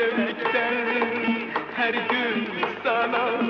dökter her gün sana